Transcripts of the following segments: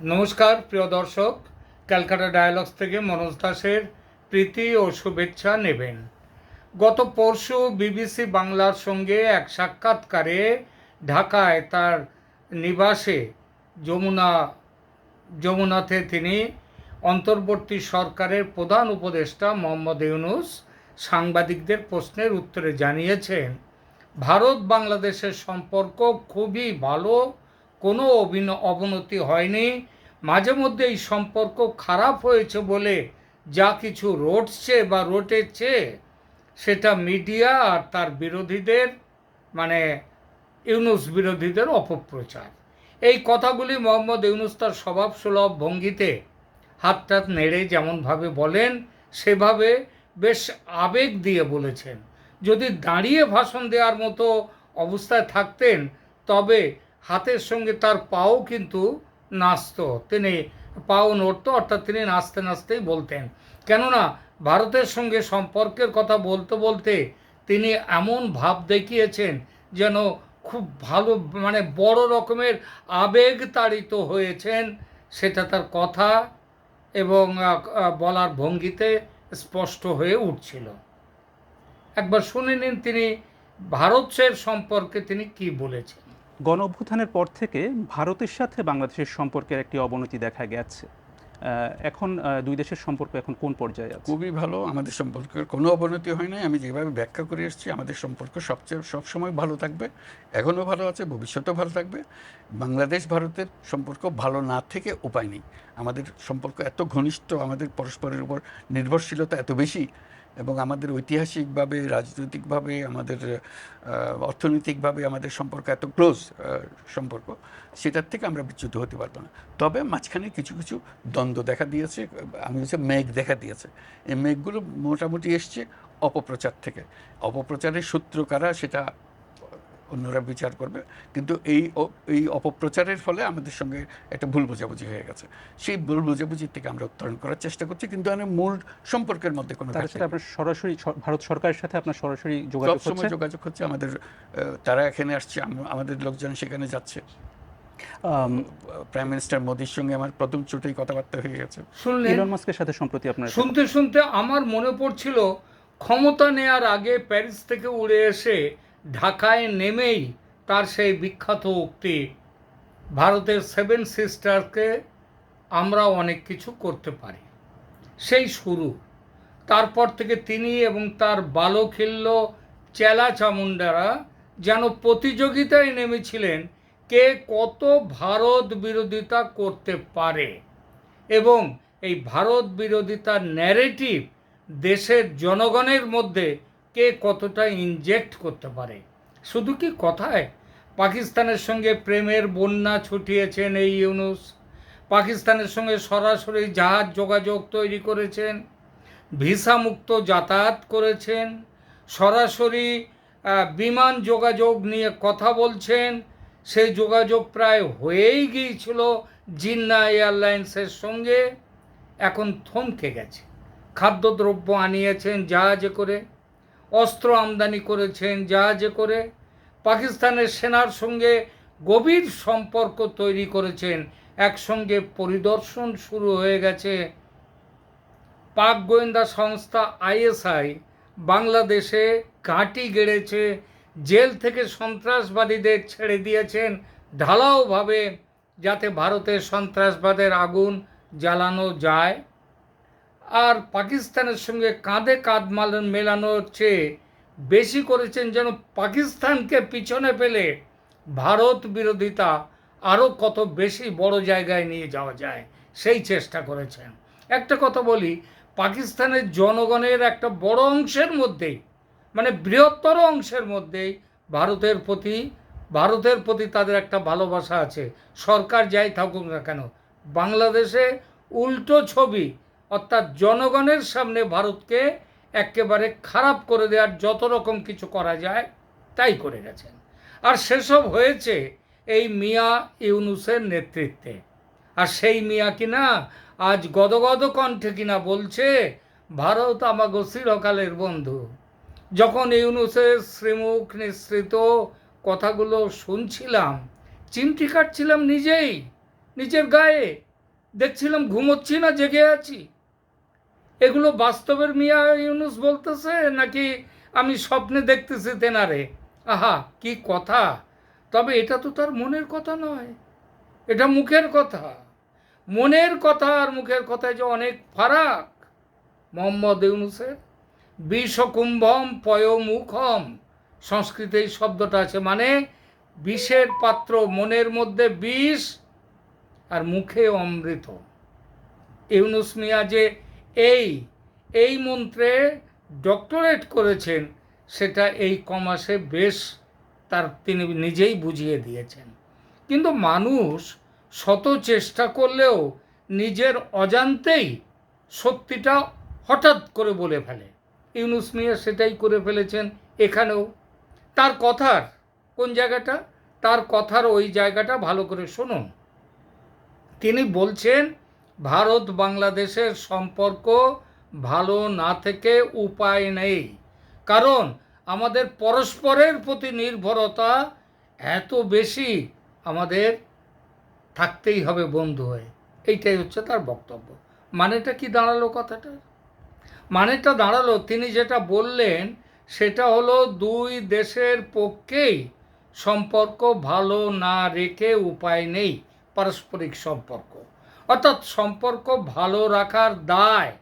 নমস্কার, প্রিয় দর্শক। ক্যালকাটা ডায়ালগস থেকে মনোজ দাসের প্রীতি ও শুভেচ্ছা নেবেন। গত পরশু বিবিসি বাংলার সঙ্গে এক সাক্ষাৎকারে ঢাকায় তার নিবাসে যমুনা, যমুনাতে তিনি অন্তর্বর্তী সরকারের প্রধান উপদেষ্টা মোহাম্মদ ইউনুস সাংবাদিকদের প্রশ্নের উত্তরে জানিয়েছেন ভারত বাংলাদেশের সম্পর্ক খুবই ভালো কোনো অভিন অবনতি হয়নি। মাঝে মধ্যে এই সম্পর্ক খারাপ হয়েছে বলে যা কিছু রটছে বা রটেছে সেটা মিডিয়া আর তার বিরোধীদের মানে ইউনুস বিরোধীদের অপপ্রচার। এই কথাগুলি মোহাম্মদ ইউনুস তার স্বভাব সুলভ ভঙ্গিতে হাত টাত নেড়ে যেমনভাবে বলেন, সেভাবে বেশ আবেগ দিয়ে বলেছেন। যদি দাঁড়িয়ে ভাষণ দেওয়ার মতো অবস্থায় থাকতেন, তবে হাতের সঙ্গে তার পাও কিন্তু নাচত। তিনি পাও নড়ত, অর্থাৎ তিনি নাচতে নাচতেই বলতেন। কেননা, ভারতের সঙ্গে সম্পর্কের কথা বলতে বলতে তিনি এমন ভাব দেখিয়েছেন যেন খুব ভালো মানে বড় রকমের আবেগ তাড়িত হয়েছেন। সেটা তার কথা এবং বলার ভঙ্গিতে স্পষ্ট হয়ে উঠছিল। একবার শুনে নিন তিনি ভারতের সম্পর্কে তিনি কি বলেছেন। গণ অভ্যুত্থানের পর থেকে ভারতের সাথে বাংলাদেশের সম্পর্কের একটি অবনতি দেখা গেছে। এখন দুই দেশের সম্পর্ক এখন কোন পর্যায়ে আছে? খুবই ভালো। আমাদের সম্পর্কের কোনো অবনতি হয় নাই। আমি যেভাবে ব্যাখ্যা করে এসেছি, আমাদের সম্পর্ক সবচেয়ে, সবসময় ভালো থাকবে, এখনও ভালো আছে, ভবিষ্যতেও ভালো থাকবে। বাংলাদেশ ভারতের সম্পর্ক ভালো না থেকে উপায় নেই। আমাদের সম্পর্ক এত ঘনিষ্ঠ, আমাদের পরস্পরের উপর নির্ভরশীলতা এত বেশি এবং আমাদের ঐতিহাসিকভাবে, রাজনৈতিকভাবে, আমাদের অর্থনৈতিকভাবে আমাদের সম্পর্ক এত ক্লোজ সম্পর্ক, সেটার থেকে আমরা বিচ্যুত হতে পারব না। তবে মাঝখানে কিছু কিছু দ্বন্দ্ব দেখা দিয়েছে, আমি হচ্ছে মেঘ দেখা দিয়েছে। এই মেঘগুলো মোটামুটি এসছে অপপ্রচার থেকে। অপপ্রচারের সূত্র কারা সেটা অন্যরা বিচার করবে। কিন্তু এই এই অপপ্রচারের ফলে আমাদের সঙ্গে একটা ভুল বোঝাবুঝি হয়ে গেছে। সেই ভুল বোঝাবুঝির থেকে আমরা উত্তরণ করার চেষ্টা করছি কিন্তু আমাদের মূল সম্পর্কের মধ্যে কোনো সাথে আপনার সরাসরি ভারত সরকারের সাথে আপনার সরাসরি যোগাযোগ হচ্ছে? যোগাযোগ হচ্ছে আমাদের তারা এখানে আসছে আমাদের লোকজন সেখানে যাচ্ছে। আম, প্রাইম মিনিস্টার মোদির সঙ্গে আমার প্রথম চোটেই কথাবার্তা হয়ে গেছে। শুনলেন? ইলন মাস্কের সাথে সম্প্রতি আপনার শুনতে শুনতে আমার মনে পড়ছিল ক্ষমতা নেয়ার আগে প্যারিস থেকে উড়ে এসে ঢাকায় নেমেই তার সেই বিখ্যাত উক্তি, ভারতের সেভেন সিস্টারকে আমরা অনেক কিছু করতে পারি। সেই শুরু। তারপর থেকে তিনি এবং তার বালখিল্য চেলা চামুন্ডারা যেন প্রতিযোগিতায় নেমেছিলেন, কে কত ভারত বিরোধিতা করতে পারে এবং এই ভারত বিরোধিতার ন্যারেটিভ দেশের জনগণের মধ্যে কে কতটা ইনজেক্ট করতে পারে? শুধু কি কথায়? পাকিস্তানের সঙ্গে প্রেমের বন্যা ছুটিয়েছেন এই ইউনুস। পাকিস্তানের সঙ্গে সরাসরি জাহাজ যোগাযোগ তৈরি করেছেন। ভিসামুক্ত যাতায়াত করেছেন। সরাসরি বিমান যোগাযোগ নিয়ে কথা বলছেন। সেই যোগাযোগ প্রায় হয়েই গিয়েছিল জিন্না এয়ারলাইন্সের সঙ্গে। এখন থমকে গেছে। খাদ্যদ্রব্য আনিয়েছেন জাহাজে করে। অস্ত্র আমদানি করেছেন জাহাজে করে পাকিস্তানের সেনার সঙ্গে গভীর সম্পর্ক তৈরি করেছেন। একসঙ্গে পরিদর্শন শুরু হয়ে গেছে। পাক গোয়েন্দা সংস্থা আইএসআই বাংলাদেশে ঘাঁটি গেড়েছে, জেল থেকে সন্ত্রাসবাদীদের ছেড়ে দিয়েছেন ঢালাওভাবে যাতে ভারতের সন্ত্রাসবাদের আগুন জ্বালানো যায়। আর পাকিস্তানের সঙ্গে কাঁধে কাঁধ মাল মেলানোর চেয়ে বেশি করেছেন যেন পাকিস্তানকে পিছনে ফেলে ভারত বিরোধিতা আরও কত বেশি বড় জায়গায় নিয়ে যাওয়া যায়, সেই চেষ্টা করেছেন। একটা কথা বলি, পাকিস্তানের জনগণের একটা বড় অংশের মধ্যেই মানে বৃহত্তর অংশের মধ্যেই ভারতের প্রতি ভারতের প্রতি তাদের একটা ভালোবাসা আছে। সরকার যাই থাকুক না কেন, বাংলাদেশে উল্টো ছবি অর্থাৎ জনগণের সামনে ভারতকে একেবারে খারাপ করে দেওয়ার যত রকম কিছু করা যায়, তাই করে গেছেন। আর সেসব হয়েছে এই মিয়া ইউনুসের নেতৃত্বে। আর সেই মিয়া কিনা আজ গদগদ কণ্ঠে কিনা বলছে, ভারত আমাগো চিরকালের বন্ধু। যখন ইউনুসের শ্রীমুখ নিঃসৃত কথাগুলো শুনছিলাম, চিমটি কাটছিলাম নিজেই, নিজের গায়ে। দেখছিলাম ঘুমোচ্ছি না, জেগে আছি। এগুলো বাস্তবের মিয়া ইউনুস বলতেছে নাকি আমি স্বপ্নে দেখতেছি তেনারে? আহা, কি কথা? তবে এটা তো তার মনের কথা নয়। এটা মুখের কথা। মনের কথা আর মুখের কথায় যে অনেক ফারাক। মোহাম্মদ ইউনুসের বিষকুম্ভম পয়মুখম। সংস্কৃতে এই শব্দটা আছে মানে বিষের পাত্র, মনের মধ্যে বিষ আর মুখে অমৃত। ইউনুস মিয়া যে এই এই মন্ত্রে ডক্টরেট করেছেন, সেটা এই কমাসে বেশ তার তিনি নিজেই বুঝিয়ে দিয়েছেন। কিন্তু মানুষ শত চেষ্টা করলেও নিজের অজান্তেই সত্যিটা হঠাৎ করে বলে ফেলে। ইউনুস মিয়া সেটাই করে ফেলেছেন এখানেও। তার কথার, কোন জায়গাটা? তার কথার ওই জায়গাটা ভালো করে শুনুন। তিনি বলছেন ভারত বাংলাদেশের সম্পর্ক ভালো না থেকে উপায় নেই। কারণ আমাদের পরস্পরের প্রতি নির্ভরতা এত বেশি আমাদের থাকতেই হবে বন্ধু হয়ে। এইটাই হচ্ছে তার বক্তব্য। মানেটা কি দাঁড়াল কথাটা মানেটা দাঁড়াল তিনি যেটা বললেন, সেটা হলো দুই দেশের পক্ষেই সম্পর্ক ভালো না রেখে উপায় নেই, পারস্পরিক সম্পর্ক। অর্থাৎ সম্পর্ক ভালো রাখার দায়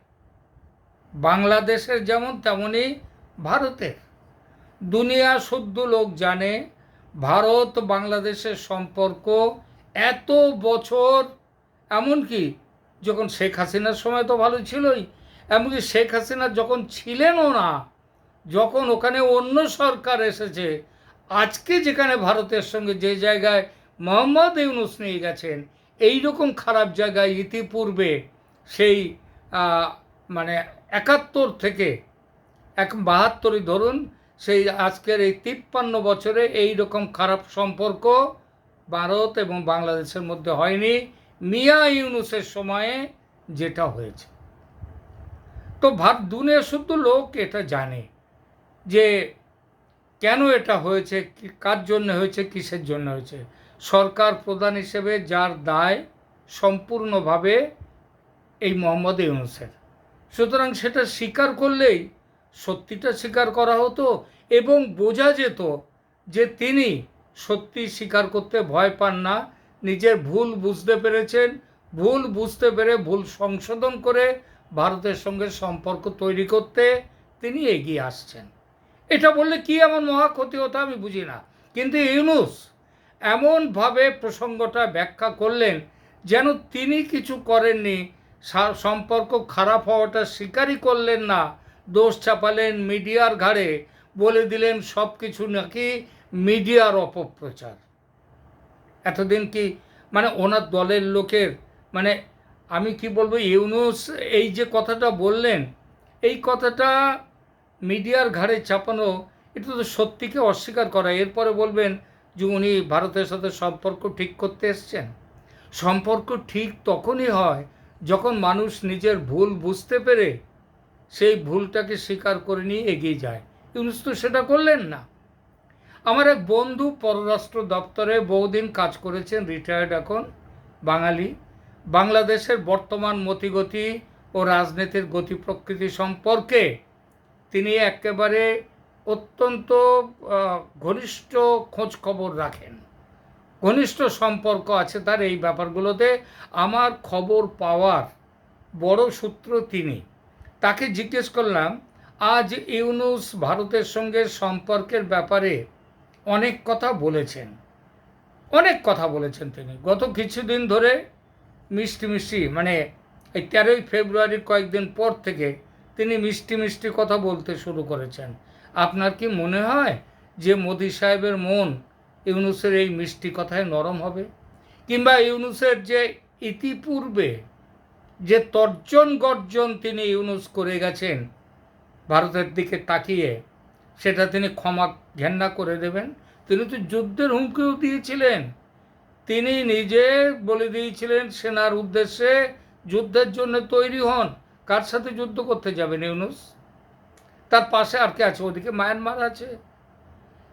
বাংলাদেশের যেমন তেমনই ভারতের। দুনিয়া শুদ্ধ লোক জানে, ভারত বাংলাদেশের সম্পর্ক এত বছর, এমনকি যখন শেখ হাসিনার সময় তো ভালো ছিলই, এমনকি শেখ হাসিনা যখন ছিলেনও না, যখন ওখানে অন্য সরকার এসেছে, আজকে যেখানে ভারতের সঙ্গে যে জায়গায় মোহাম্মদ ইউনুস নিয়ে গেছেন এই রকম খারাপ জায়গায় ইতিপূর্বে সেই মানে একাত্তর থেকে এক বাহাত্তরই ধরুন, সেই আজকের এই তিপ্পান্ন বছরে এই রকম খারাপ সম্পর্ক ভারত এবং বাংলাদেশের মধ্যে হয়নি, মিয়া ইউনুসের সময়ে যেটা হয়েছে। তো ভার দুনিয়া শুদ্ধ লোক এটা জানে যে কেন এটা হয়েছে কার জন্য হয়েছে, কিসের জন্য হয়েছে। সরকার প্রধান হিসেবে যার দায় সম্পূর্ণভাবে এই মোহাম্মদ ইউনুসের। সুতরাং সেটা স্বীকার করলেই সত্যিটা স্বীকার করা হতো এবং বোঝা যেত যে তিনি সত্যি স্বীকার করতে ভয় পান না, নিজের ভুল বুঝতে পেরেছেন, ভুল বুঝতে পেরে ভুল সংশোধন করে ভারতের সঙ্গে সম্পর্ক তৈরি করতে তিনি এগিয়ে আসছেন। এটা বললে কি এমন মহা ক্ষতি হতো আমি বুঝি না। কিন্তু ইউনুস এমনভাবে প্রসঙ্গটা ব্যাখ্যা করলেন যেন তিনি কিছু করেননি সম্পর্ক খারাপ হওয়াটা স্বীকারই করলেন না, দোষ চাপালেন মিডিয়ার ঘাড়ে, বলে দিলেন সব কিছু নাকি মিডিয়ার অপপ্রচার। এতদিন কি মানে ওনার দলের লোকের মানে আমি কি বলব, ইউনুস এই যে কথাটা বললেন, এই কথাটা মিডিয়ার ঘাড়ে চাপানো, এটা তো সত্যিকে অস্বীকার করা। এরপরে বলবেন যে উনি ভারতের সাথে সম্পর্ক ঠিক করতে এসছেন। সম্পর্ক ঠিক তখনই হয় যখন মানুষ নিজের ভুল বুঝতে পেরে সেই ভুলটাকে স্বীকার করে নিয়ে এগিয়ে যায়। ইউনুস তো সেটা করলেন না। আমার এক বন্ধু পররাষ্ট্র দপ্তরে বহুদিন কাজ করেছেন রিটায়ার্ড এখন, বাঙালি। বাংলাদেশের বর্তমান মতিগতি ও রাজনীতির গতি প্রকৃতি সম্পর্কে তিনি একেবারে অত্যন্ত ঘনিষ্ঠ খোঁজ খবর রাখেন। ঘনিষ্ঠ সম্পর্ক আছে তার এই ব্যাপারগুলোতে। আমার খবর পাওয়ার বড় সূত্র তিনি। তাকে জিজ্ঞেস করলাম, আজ ইউনুস ভারতের সঙ্গে সম্পর্কের ব্যাপারে অনেক কথা বলেছেন। অনেক কথা বলেছেন তিনি। গত কিছুদিন ধরে মিষ্টি মিষ্টি মানে এই তেরোই ফেব্রুয়ারির কয়েকদিন পর থেকে তিনি মিষ্টি মিষ্টি কথা বলতে শুরু করেছেন। আপনার কি মনে হয় যে মোদি সাহেবের মন ইউনুসের এই মিষ্টি কথায় নরম হবে? কিংবা ইউনুসের যে ইতিপূর্বে যে তর্জন গর্জন তিনি ইউনুস করে গেছেন, ভারতের দিকে তাকিয়ে সেটা তিনি ক্ষমা ঘেন্না করে দেবেন? তিনি তো যুদ্ধের হুমকিও দিয়েছিলেন। তিনি নিজে বলে দিয়েছিলেন, সেনার উদ্দেশ্যে যুদ্ধের জন্য তৈরি হন। কার সাথে যুদ্ধ করতে যাবেন ইউনুস? তার পাশে আর কে আছে ওদিকে? মায়ানমার আছে।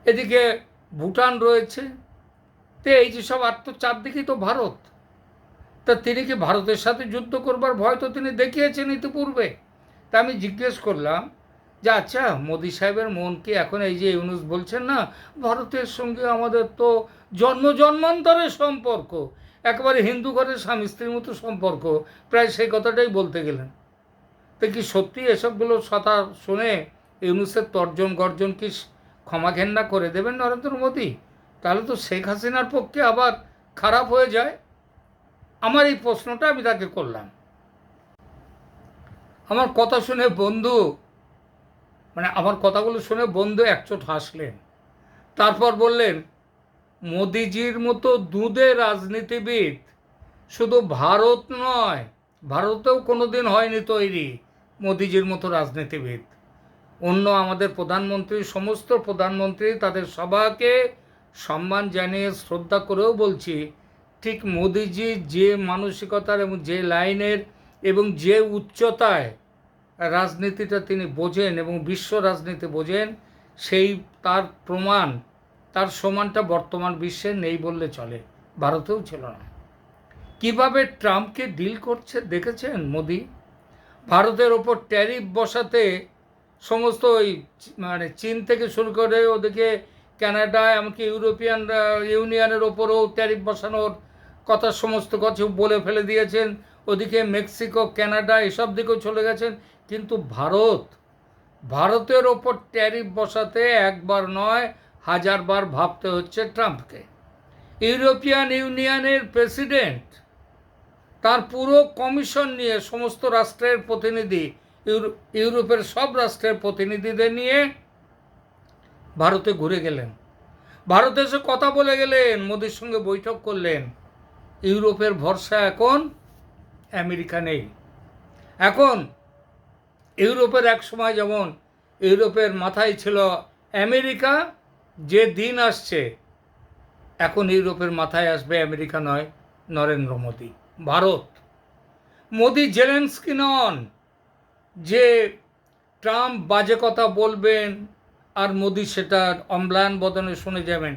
এদিকে ভুটান রয়েছে। তো এই যে সব আর তো চারদিকেই তো ভারত। তা তিনি কি ভারতের সাথে যুদ্ধ করবার ভয় তো তিনি দেখিয়েছেন ইতিপূর্বে? তা আমি জিজ্ঞেস করলাম যে আচ্ছা মোদি সাহেবের মন কি এখন এই যে ইউনুস বলছেন না, ভারতের সঙ্গে আমাদের তো জন্ম জন্মান্তরের সম্পর্ক, একেবারে হিন্দু ঘরের স্বামী স্ত্রীর মতো সম্পর্ক, প্রায় সেই কথাটাই বলতে গেলেন। তো কি সত্যি এসবগুলো কথা শুনে ইউনুসের তর্জন গর্জন কি ক্ষমা ঘেন্না করে দেবেন নরেন্দ্র মোদী? তাহলে তো শেখ হাসিনার পক্ষে আবার খারাপ হয়ে যায়। আমার এই প্রশ্নটা আমি তাকে করলাম। আমার কথা শুনে বন্ধু মানে আমার কথাগুলো শুনে বন্ধু একচোট হাসলেন। তারপর বললেন, মোদিজির মতো দুধে রাজনীতিবিদ শুধু ভারত নয়, ভারতেও কোনো দিন হয়নি তৈরি। মোদিজির মতো রাজনীতিবিদ। অন্য আমাদের প্রধানমন্ত্রী, সমস্ত প্রধানমন্ত্রী তাদের সবাইকে সম্মান জানিয়ে শ্রদ্ধা করেও বলছি, ঠিক মোদিজি যে মানসিকতার এবং যে লাইনের এবং যে উচ্চতায় রাজনীতিটা তিনি বোঝেন এবং বিশ্ব রাজনীতি বোঝেন, সেই তার প্রমাণ, তার সমানটা বর্তমান বিশ্বে নেই বললে চলে, ভারতেও ছিল না। কীভাবে ট্রাম্পকে ডিল করছে, দেখেছেন মোদি? ভারতের ওপর ট্যারিফ বসাতে সমস্ত ওই মানে চীন থেকে শুরু করে ওদিকে কানাডা এমনকি ইউরোপিয়ান ইউনিয়নের ওপরও ট্যারিফ বসানোর কথা সমস্ত কিছু বলে ফেলে দিয়েছেন। ওদিকে মেক্সিকো কানাডা এসব দিকেও চলে গেছেন। কিন্তু ভারত, ভারতের ওপর ট্যারিফ বসাতে একবার নয়, হাজারবার ভাবতে হচ্ছে ট্রাম্পকে। ইউরোপিয়ান ইউনিয়নের প্রেসিডেন্ট তার পুরো কমিশন নিয়ে সমস্ত রাষ্ট্রের প্রতিনিধি, ইউরো- ইউরোপের সব রাষ্ট্রের প্রতিনিধিদের নিয়ে ভারতে ঘুরে গেলেন। ভারতে এসে কথা বলে গেলেন, মোদির সঙ্গে বৈঠক করলেন। ইউরোপের ভরসা এখন আমেরিকা নেই। এখন ইউরোপের এক সময় যেমন ইউরোপের মাথায় ছিল আমেরিকা, যে দিন আসছে, এখন ইউরোপের মাথায় আসবে আমেরিকা নয়, নরেন্দ্র মোদী। ভারত। মোদি জেলেন্সকি নন, যে ট্রাম্প বাজে কথা বলবেন আর মোদি সেটা অম্লান বদনে শুনে যাবেন।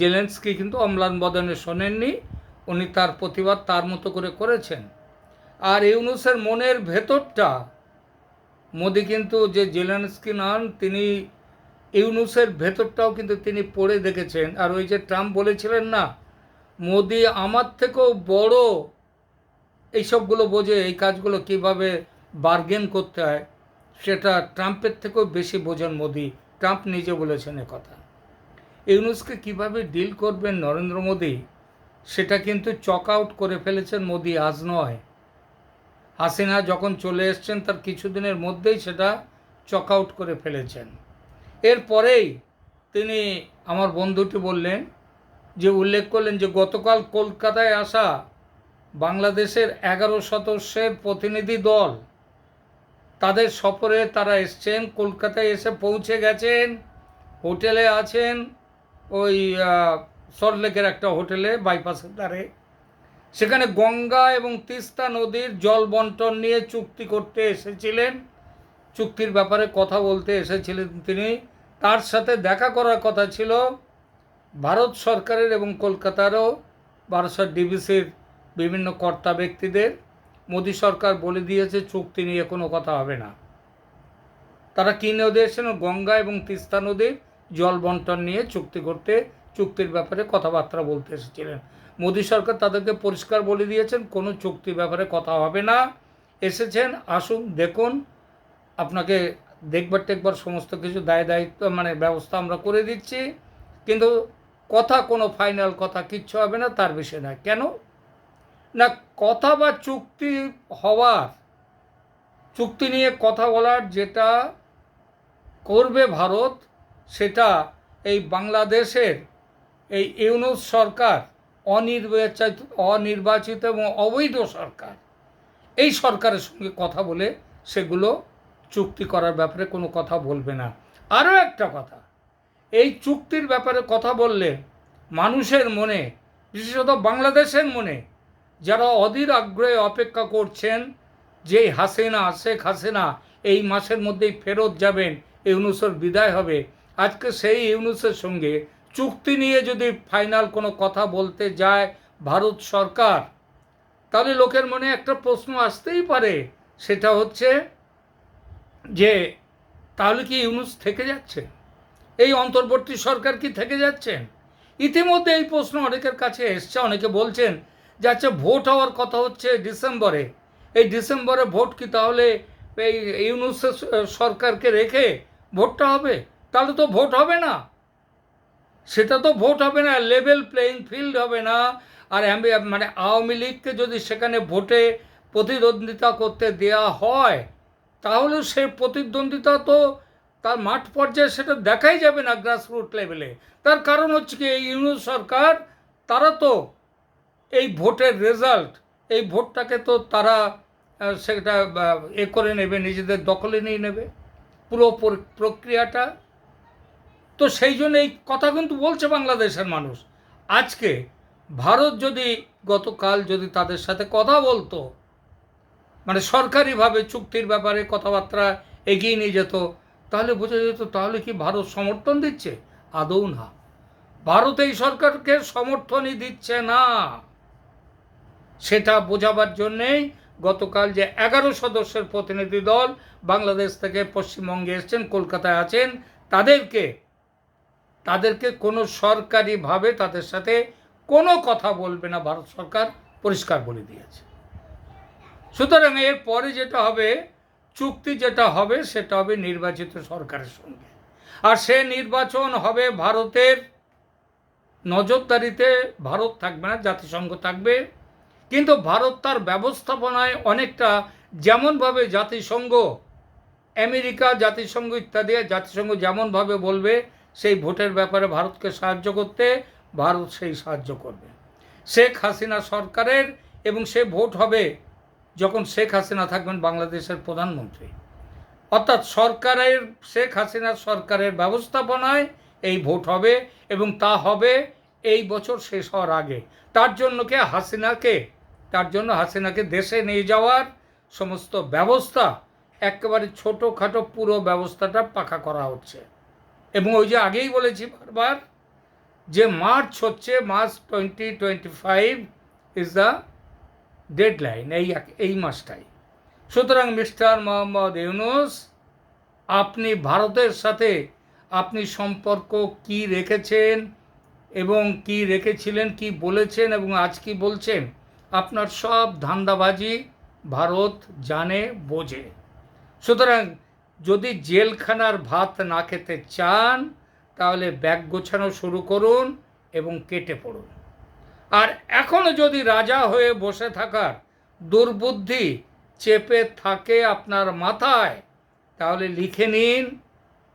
জেলেন্সকি কিন্তু অম্লান বদনে শোনেননি, উনি তার প্রতিবাদ তার মতো করে করেছেন। আর ইউনুসের মনের ভেতরটা, মোদি কিন্তু যে জেলেন্সকি নন, তিনি ইউনুসের ভেতরটাও কিন্তু তিনি পড়ে দেখেছেন। আর ওই যে ট্রাম্প বলেছিলেন না, মোদি আমার থেকেও বড় এইসবগুলো বোঝে, এই কাজগুলো কীভাবে বার্গেন করতে হয়, সেটা ট্রাম্পের থেকেও বেশি বোঝেন মোদি। ট্রাম্প নিজে বলেছেন কথা। ইউনুসকে কীভাবে ডিল করবেন নরেন্দ্র মোদি, সেটা কিন্তু চক আউট করে ফেলেছেন মোদি, আজ নয়। হাসিনা যখন চলে এসছেন, তার কিছুদিনের মধ্যেই সেটা চক আউট করে ফেলেছেন। এরপরেই তিনি আমার বন্ধুটি বললেন, যে উল্লেখ করলেন যে গতকাল কলকাতায় আসা বাংলাদেশের এগারো সদস্যের প্রতিনিধি দল। তাদের সফরে তারা এসছেন, কলকাতায় এসে পৌঁছে গেছেন, হোটেলে আছেন, ওই সল্টলেকের একটা হোটেলে বাইপাসের ধারে সেখানে গঙ্গা এবং তিস্তা নদীর জল বন্টন নিয়ে চুক্তি করতে এসেছিলেন। চুক্তির ব্যাপারে কথা বলতে এসেছিলেন তিনি। তার সাথে দেখা করার কথা ছিল। ভারত সরকারের এবং কলকাতারও, বারাসাত ডিবিসির বিভিন্ন কর্তা ব্যক্তিদের মোদী সরকার বলে দিয়েছে, চুক্তি নিয়ে কোনো কথা হবে না। তারা কী নদী এসেছেন গঙ্গা এবং তিস্তা নদীর জল বন্টন নিয়ে চুক্তি করতে, চুক্তির ব্যাপারে কথাবার্তা বলতে এসেছিলেন। মোদী সরকার তাদেরকে পরিষ্কার বলে দিয়েছেন, কোনো চুক্তির ব্যাপারে কথা হবে না। এসেছেন, আসুন, দেখুন। আপনাকে দেখবার টেকবার সমস্ত কিছু দায় দায়িত্ব মানে ব্যবস্থা আমরা করে দিচ্ছি। কিন্তু কথা কোনো ফাইনাল কথা কিচ্ছু হবে না, তার বিষয় না কেন? না, কথা বা চুক্তি হওয়ার চুক্তি নিয়ে কথা বলার যেটা করবে ভারত, সেটা এই বাংলাদেশের, এই ইউনুস সরকার, অনির্বাচিত অনির্বাচিত এবং অবৈধ সরকার, এই সরকারের সঙ্গে কথা বলে সেগুলো চুক্তি করার ব্যাপারে কোনো কথা বলবে না। আরও একটা কথা, এই চুক্তির ব্যাপারে কথা বললে মানুষের মনে, বিশেষত বাংলাদেশের মনে যারা অধীর আগ্রহে অপেক্ষা করছেন যে হাসিনা, শেখ হাসিনা এই মাসের মধ্যেই ফেরত যাবেন ইউনুসের বিদায় হবে। আজকে সেই ইউনুসের সঙ্গে চুক্তি নিয়ে যদি ফাইনাল কোনো কথা বলতে যায় ভারত সরকার, তাহলে লোকের মনে একটা প্রশ্ন আসতেই পারে। সেটা হচ্ছে যে, তাহলে কি ইউনুস থেকে যাচ্ছে? এই অন্তর্বর্তী সরকার কি থেকে যাচ্ছেন ইতিমধ্যে এই প্রশ্ন অনেকের কাছে এসছে, অনেকে বলছেন যে আচ্ছা ভোট হওয়ার কথা হচ্ছে ডিসেম্বরে। এই ডিসেম্বরে ভোট কি তাহলে এই ইউনুস সরকারকে রেখে ভোটটা হবে? তাহলে তো ভোট হবে না। সেটা তো ভোট হবে না লেভেল প্লেইং ফিল্ড হবে না। আর মানে আওয়ামী লীগকে যদি সেখানে ভোটে প্রতিদ্বন্দ্বিতা করতে দেয়া হয়, তাহলে সে প্রতিদ্বন্দ্বিতা তো তার মাঠ পর্যায়ে সেটা দেখাই যাবে না গ্রাসরুট লেভেলে তার কারণ হচ্ছে কি, এই সরকার, তারা তো এই ভোটের রেজাল্ট, এই ভোটটাকে তো তারা সেটা এ করে নেবে, নিজেদের দখলে নিয়ে নেবে, পুরো পর- প্রক্রিয়াটা। তো সেই জন্য এই কথা কিন্তু বলছে বাংলাদেশের মানুষ। আজকে ভারত যদি গতকাল যদি তাদের সাথে কথা বলতো মানে সরকারিভাবে চুক্তির ব্যাপারে কথাবার্তা এগিয়ে নিয়ে যেত, তাহলে বোঝা যেত, তাহলে কি ভারত সমর্থন দিচ্ছে? আদৌ না। ভারত এই সরকারকে সমর্থনই দিচ্ছে না। সেটা বোঝাবার জন্যেই গতকাল যে এগারো সদস্যের প্রতিনিধি দল বাংলাদেশ থেকে পশ্চিমবঙ্গে এসছেন, কলকাতায় আছেন, তাদেরকে তাদেরকে কোনো সরকারিভাবে তাদের সাথে কোনো কথা বলবে না, ভারত সরকার পরিষ্কার বলে দিয়েছে। সুতরাং এর পরে যেটা হবে, চুক্তি যেটা হবে, সেটা হবে নির্বাচিত সরকারের সঙ্গে। আর সে নির্বাচন হবে ভারতের নজরদারিতে, ভারত থাকবে না, জাতিসংঘ থাকবে কিন্তু ভারত তার ব্যবস্থাপনায় অনেকটা যেমনভাবে জাতিসংঘ, আমেরিকা জাতিসংঘ ইত্যাদি জাতিসংঘ যেমনভাবে বলবে, সেই ভোটের ব্যাপারে ভারতকে সাহায্য করতে ভারত সেই সাহায্য করবে। শেখ হাসিনা সরকারের এবং সে ভোট হবে যখন শেখ হাসিনা থাকবেন বাংলাদেশের প্রধানমন্ত্রী। অর্থাৎ সরকারের, শেখ হাসিনা সরকারের ব্যবস্থাপনায় এই ভোট হবে এবং তা হবে এই বছর শেষ হওয়ার আগে। তার জন্য কে? হাসিনাকে তার জন্য হাসিনাকে দেশে নিয়ে যাওয়ার সমস্ত ব্যবস্থা, একেবারে ছোটোখাটো পুরো ব্যবস্থাটা পাকা করা হচ্ছে। এবং ওই যে আগেই বলেছি বারবার যে মার্চ হচ্ছে, March twenty twenty five is the deadline এই এই মাসটাই। সুতরাং মিস্টার মোহাম্মদ ইউনুস, আপনি ভারতের সাথে আপনি সম্পর্ক কি রেখেছেন এবং কি রেখেছিলেন, কি বলেছেন এবং আজ কি বলছেন আপনার সব ধান্দাবাজি ভারত জানে, বোঝে। সুতরাং যদি জেলখানার ভাত না খেতে চান, তাহলে ব্যাগ গোছানো শুরু করুন এবং কেটে পড়ুন। আর এখনও যদি রাজা হয়ে বসে থাকার দুর্বুদ্ধি চেপে থাকে আপনার মাথায়, তাহলে লিখে নিন,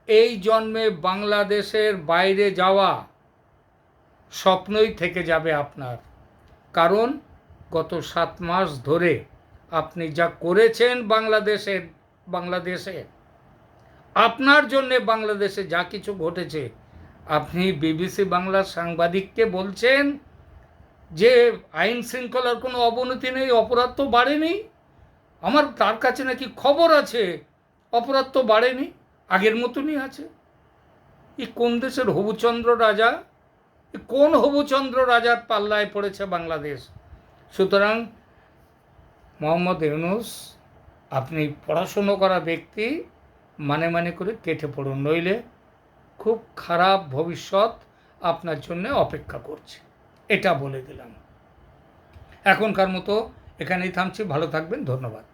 এই জন্মে বাংলাদেশের বাইরে যাওয়া স্বপ্নই থেকে যাবে আপনার। কারণ গত সাত মাস ধরে আপনি যা করেছেন বাংলাদেশের বাংলাদেশে, আপনার জন্যে বাংলাদেশে যা কিছু ঘটেছে, আপনি বিবিসি বাংলার সাংবাদিককে বলছেন যে আইন শৃঙ্খলার কোনো অবনতি নেই, অপরাধ তো বাড়েনি। আমার, তার কাছে নাকি খবর আছে, অপরাধ তো বাড়েনি, আগের মতনই আছে। এই কোন দেশের হবুচন্দ্র রাজা? কোন হবুচন্দ্র রাজার পাল্লায় পড়েছে বাংলাদেশ? সুতরাং মোহাম্মদ ইউনুস, আপনি পড়াশুনো করা ব্যক্তি মানে মানে করে কেটে পড়ুন, নইলে খুব খারাপ ভবিষ্যৎ আপনার জন্য অপেক্ষা করছে। এটা বলে দিলাম। এখনকার মতো এখানেই থামছি, ভালো থাকবেন, ধন্যবাদ।